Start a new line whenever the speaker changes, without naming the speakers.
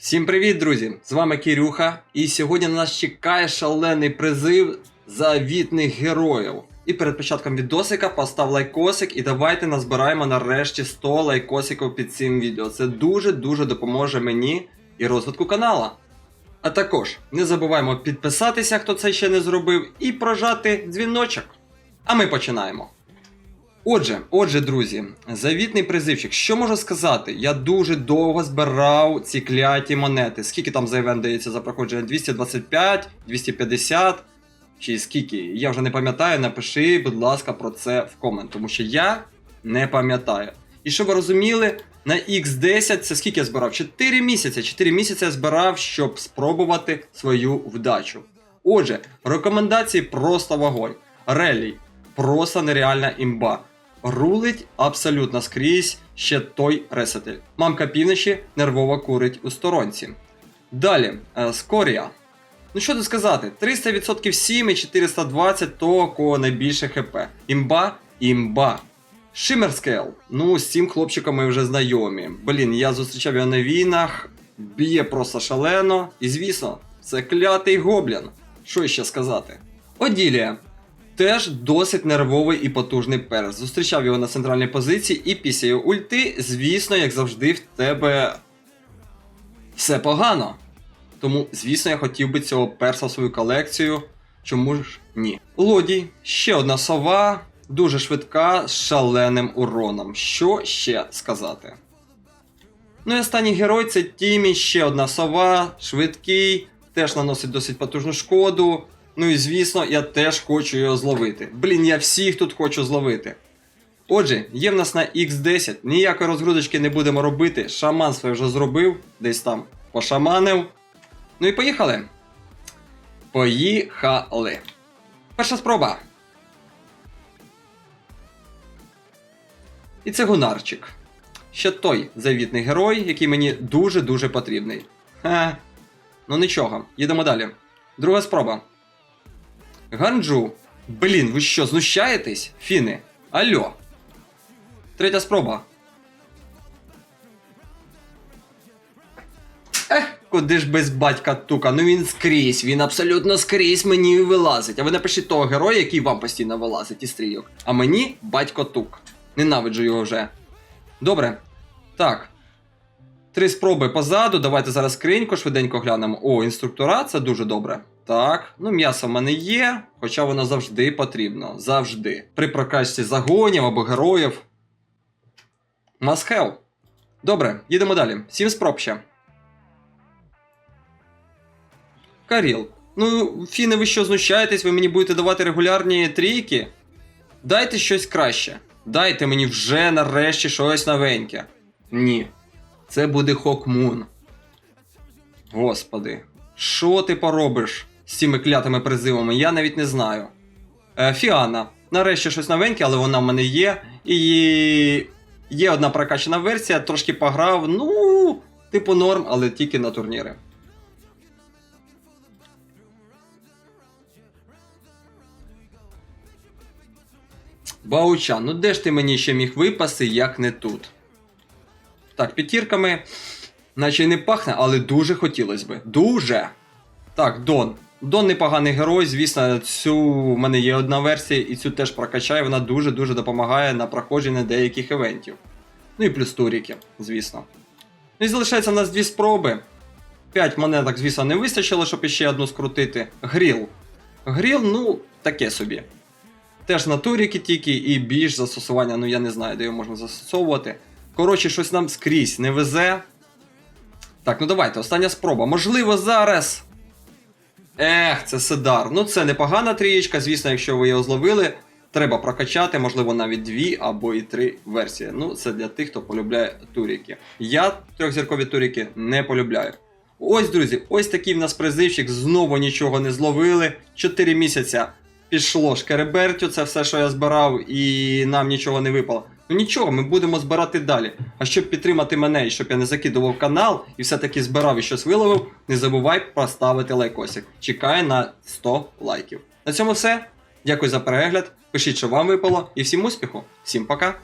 Всім привіт, друзі! З вами Кірюха, і сьогодні на нас чекає шалений призив завітних героїв. І перед початком відосика постав лайкосик і давайте назбираємо нарешті 100 лайкосиків під цим відео. Це дуже-дуже допоможе мені і розвитку канала. А також не забуваємо підписатися, хто це ще не зробив, і прожати дзвіночок. А ми починаємо. Отже, отже, друзі, завітний призивчик. Що можу сказати? Я дуже довго збирав ці кляті монети. Скільки там за івент дається за проходження? 225, 250 чи скільки? Я вже не пам'ятаю. Напиши, будь ласка, про це в комент, тому що я не пам'ятаю. І щоб ви розуміли, на X10 це скільки я збирав? 4 місяці. 4 місяці я збирав, щоб спробувати свою вдачу. Отже, рекомендації просто вогонь. Релі просто нереальна імба. Рулить абсолютно скрізь ще той ресетель. Мамка півночі нервово курить у сторонці. Далі, е, Скорія. Ну що тут сказати, 300% 7 і 420 то кого найбільше хп. Імба, імба. Шимерскейл. Ну, з цим хлопчиком ми вже знайомі. Блін, я зустрічав його на війнах, б'є просто шалено. І звісно, це клятий гоблін. Що ще сказати? Оділія. Теж досить нервовий і потужний перс. Зустрічав його на центральній позиції, і після його ульти, звісно, як завжди, в тебе все погано. Тому, звісно, я хотів би цього перса в свою колекцію. Чому ж ні? Лодій, ще одна сова, дуже швидка, з шаленим уроном. Що ще сказати? Ну і останній герой це Тімі, ще одна сова, швидкий, теж наносить досить потужну шкоду. Ну і звісно, я теж хочу його зловити. Блін, я всіх тут хочу зловити. Отже, є в нас на X10, ніякої розгрузочки не будемо робити. Шаман своє вже зробив, десь там пошаманив. Ну і поїхали. Поїхали. Перша спроба. І це гунарчик. Ще той завітний герой, який мені дуже-дуже потрібний. Ха. Ну нічого, їдемо далі. Друга спроба. Ганджу. Блін, ви що, знущаєтесь? Фіни? Алло. Третя спроба. Ех, куди ж без батька тука? Ну він скрізь, він абсолютно скрізь мені вилазить. А ви напишіть того героя, який вам постійно вилазить із стрійок. А мені батько тук. Ненавиджу його вже. Добре. Так. Три спроби позаду. Давайте зараз скриньку швиденько глянемо. О, інструктора, це дуже добре. Так, ну м'ясо в мене є, хоча воно завжди потрібно. Завжди. При прокачці загонів або героїв. Have. Добре, їдемо далі. Сім спроб ще. Каріл. Ну, Фіни, ви що знущаєтесь, ви мені будете давати регулярні трійки? Дайте щось краще. Дайте мені вже нарешті щось новеньке. Ні. Це буде Хокмун. Господи. Що ти поробиш з цими клятими призивами? Я навіть не знаю. Е, Фіана. Нарешті щось новеньке, але вона в мене є. І є одна прокачана версія, трошки пограв. Ну, типу норм, але тільки на турніри. Баучан, ну де ж ти мені ще міг випасти, як не тут? Так, п'ятірками, наче не пахне, але дуже хотілося би. Дуже. Так, Дон. Дон непоганий герой, звісно, цю в мене є одна версія, і цю теж прокачаю, вона дуже-дуже допомагає на проходження деяких івентів. Ну і плюс туріки, звісно. Ну і залишається в нас дві спроби. 5 монеток, звісно, не вистачило, щоб іще одну скрутити. Гріл. Гріл, ну, таке собі. Теж на туріки тільки і більш застосування, ну я не знаю, де його можна застосовувати. Коротше, щось нам скрізь не везе. Так, ну давайте, остання спроба. Можливо, зараз. Ех, це Седар. Ну, це непогана трієчка, звісно, якщо ви його зловили, треба прокачати, можливо, навіть дві або і три версії. Ну, це для тих, хто полюбляє туріки. Я трьохзіркові туріки не полюбляю. Ось, друзі, ось такий в нас призивчик. Знову нічого не зловили. 4 місяця пішло шкеребертю, це все, що я збирав, і нам нічого не випало. Ну нічого, ми будемо збирати далі. А щоб підтримати мене і щоб я не закидував канал і все-таки збирав і щось виловив, не забувай поставити лайкосик. Чекаю на 100 лайків. На цьому все. Дякую за перегляд. Пишіть, що вам випало, і всім успіху. Всім пока!